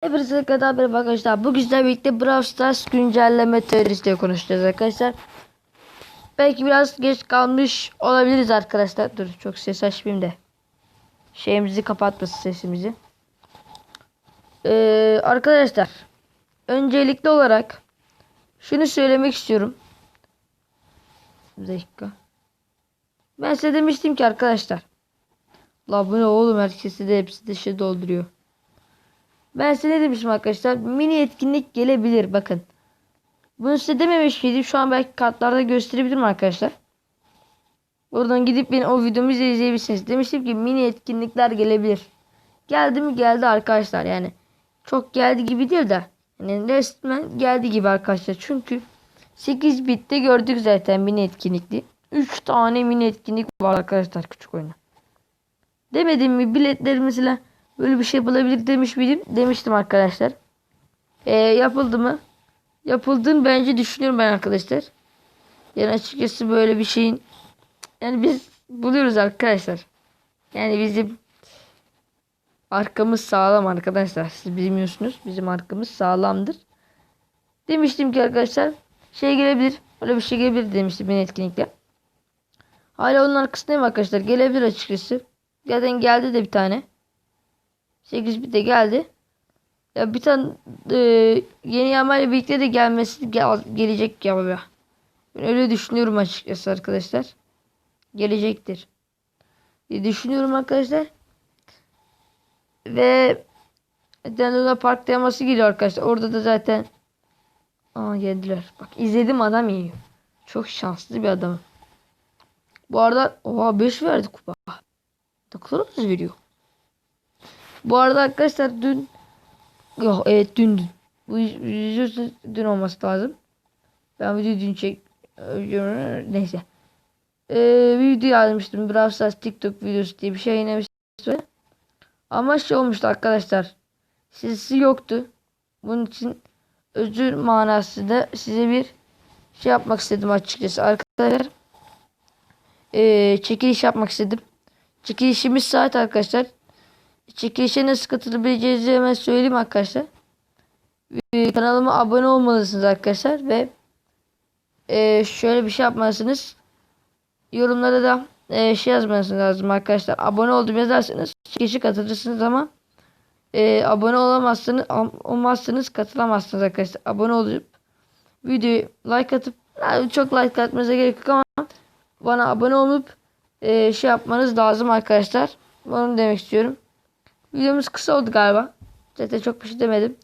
Hepinize kadar merhaba arkadaşlar. Bugün sizlerle birlikte Brawl Stars güncelleme teorisi konuşacağız arkadaşlar. Belki biraz geç kalmış olabiliriz arkadaşlar. Dur çok ses açmayayım da. Şeyimizi kapatmasın sesimizi. Ee, arkadaşlar. Öncelikli olarak şunu söylemek istiyorum. Bir dakika. Ben size demiştim ki arkadaşlar. La bu ne oğlum herkesi de hepsi de şey dolduruyor. Ben size ne demişim arkadaşlar? Mini etkinlik gelebilir bakın. Bunu size dememiş miydim? Şu an belki kartlarda gösterebilirim arkadaşlar. Oradan gidip beni o videomu izleyebilirsiniz. Demiştim ki mini etkinlikler gelebilir. Geldi mi geldi arkadaşlar yani. Çok geldi gibi değil de. Yani resmen geldi gibi arkadaşlar. Çünkü 8 bitte gördük zaten mini etkinlikli. 3 tane mini etkinlik var arkadaşlar küçük oyuna. Demedim mi biletleri mesela böyle bir şey yapılabilir demiş miydim? Demiştim arkadaşlar. Ee, yapıldı mı? Yapıldığını bence düşünüyorum ben arkadaşlar. Yani açıkçası böyle bir şeyin yani biz buluyoruz arkadaşlar. Yani bizim arkamız sağlam arkadaşlar. Siz bilmiyorsunuz. Bizim arkamız sağlamdır. Demiştim ki arkadaşlar şey gelebilir. Öyle bir şey gelebilir demiştim ben etkinlikle. Hala onun arkasındayım arkadaşlar. Gelebilir açıkçası. Zaten geldi de bir tane. 8 bit de geldi. Ya bir tane e, yeni yamayla birlikte de gelmesi gel, gelecek ya. Ben öyle düşünüyorum açıkçası arkadaşlar. Gelecektir. diye düşünüyorum arkadaşlar. Ve Dendona Park teması geliyor arkadaşlar. Orada da zaten Aa geldiler. Bak izledim adam yiyor. Çok şanslı bir adamım. Bu arada oha 5 verdi kupa. Ne kadar veriyor. Bu arada arkadaşlar dün yok evet dün dün. Bu videosu dün olması lazım. Ben videoyu dün çek neyse. Ee, bir video yazmıştım. Brawl Stars TikTok videosu diye bir şey yayınlamıştım. Ama şey olmuştu arkadaşlar. Sesi yoktu. Bunun için özür manası da size bir şey yapmak istedim açıkçası. Arkadaşlar ee, çekiliş yapmak istedim. Çekilişimiz saat arkadaşlar. Çekilişe nasıl katılabileceğinizi hemen söyleyeyim arkadaşlar. Ee, kanalıma abone olmalısınız arkadaşlar ve e, şöyle bir şey yapmalısınız. Yorumlara da e, şey yazmanız lazım arkadaşlar. Abone oldum yazarsanız çekilişe katılırsınız ama e, abone olamazsınız olmazsınız katılamazsınız arkadaşlar. Abone olup videoyu like atıp çok like atmanıza gerek yok ama bana abone olup şey yapmanız lazım arkadaşlar. Bunu demek istiyorum. Videomuz kısa oldu galiba. Zaten çok bir şey demedim.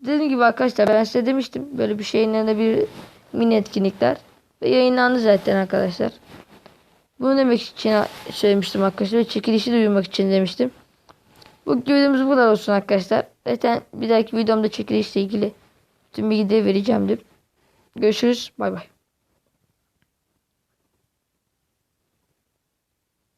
Dediğim gibi arkadaşlar ben size demiştim. Böyle bir şeyin bir mini etkinlikler. Ve yayınlandı zaten arkadaşlar. Bunu demek için söylemiştim arkadaşlar. Ve çekilişi duyurmak için demiştim. Bu videomuz bu kadar olsun arkadaşlar. Zaten bir dahaki videomda çekilişle ilgili tüm bilgileri vereceğim. Görüşürüz. Bay bay.